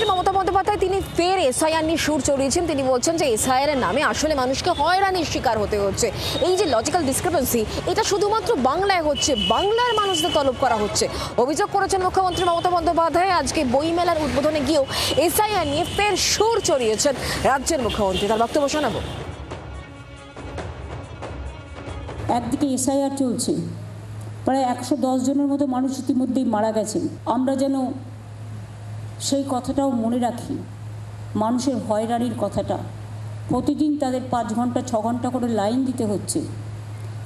মুখ্যমন্ত্রী মমতা বন্দ্যোপাধ্যায়, তিনি ফের এসআইআর নিয়ে সুর চড়িয়েছেন। তিনি বলছেন যে এসআইআর এর নামে আসলে মানুষকে হয়রানির শিকার হতে হচ্ছে। এই যে লজিক্যাল ডিসক্রিপেন্সি এটা শুধুমাত্র বাংলায় হচ্ছে। বাংলার মানুষদের তলব করা হচ্ছে। অভিযোগ করেছেন মুখ্যমন্ত্রী মমতা বন্দ্যোপাধ্যায়, আজকে বইমেলার উদ্বোধনে গিয়েও এসআইআর নিয়ে ফের সুর চড়িয়েছেন রাজ্যের মুখ্যমন্ত্রী। তার বক্তব্য শোনাবো। একদিকে এসআইআর চলছে। প্রায় একশো দশ জনের মতো মানুষ ইতিমধ্যেই মারা গেছেন। আমরা যেন সেই কথাটাও মনে রাখি। মানুষের হয়রানির কথাটা। প্রতিদিন তাদের পাঁচ ঘণ্টা, ছ ঘণ্টা করে লাইন দিতে হচ্ছে।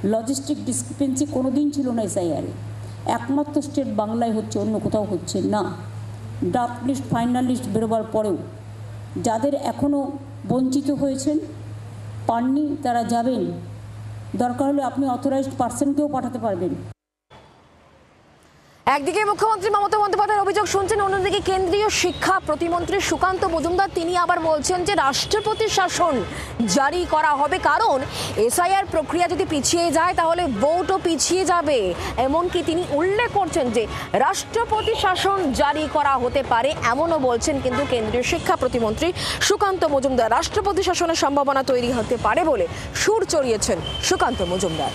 লজিস্টিক ডিসক্রিপেন্সি কোনো দিন ছিল না এসআইআরে। একমাত্র স্টেট বাংলায় হচ্ছে, অন্য কোথাও হচ্ছে না। ড্রাফট লিস্ট, ফাইনাল লিস্ট বেরোবার পরেও যাদের এখনও বঞ্চিত হয়েছেন, পাননি, তারা যাবেন। দরকার হলে আপনি অথরাইজড পার্সনকেও পাঠাতে পারবেন। একদিকে মুখ্যমন্ত্রী মমতা বন্দ্যোপাধ্যায়ের অভিযোগ শুনছেন, অন্যদিকে কেন্দ্রীয় শিক্ষা প্রতিমন্ত্রী সুকান্ত মজুমদার, তিনি আবার বলছেন যে রাষ্ট্রপতি শাসন জারি করা হবে, কারণ এসআইআর প্রক্রিয়া যদি পিছিয়ে যায় তাহলে ভোটও পিছিয়ে যাবে। এমনকি তিনি উল্লেখ করছেন যে রাষ্ট্রপতি শাসন জারি করা হতে পারে, এমনও বলছেন কিন্তু কেন্দ্রীয় শিক্ষা প্রতিমন্ত্রী সুকান্ত মজুমদার। রাষ্ট্রপতি শাসনের সম্ভাবনা তৈরি হতে পারে বলে সুর চড়িয়েছেন সুকান্ত মজুমদার।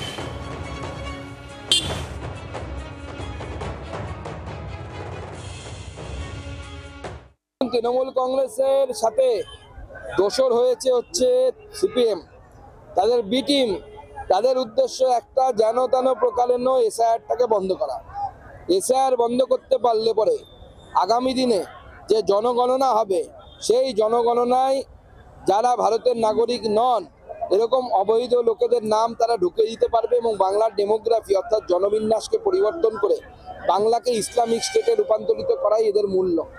তৃণমূল কংগ্রেসের সাথে দোসর হয়েছে হচ্ছে সিপিএম। তাদের বি টিম তাদের উদ্দেশ্য একটা যেন তেন প্রকারেণ এসআইআরটাকে বন্ধ করা। এসআইআর বন্ধ করতে পারলে পরে আগামী দিনে যে জনগণনা হবে, সেই জনগণনায় যারা ভারতের নাগরিক নন, এরকম অবৈধ লোকেদের নাম তারা ঢুকে দিতে পারবে এবং বাংলার ডেমোগ্রাফি অর্থাৎ জনবিন্যাসকে পরিবর্তন করে বাংলাকে ইসলামিক স্টেটে রূপান্তরিত করাই এদের মূল লক্ষ্য।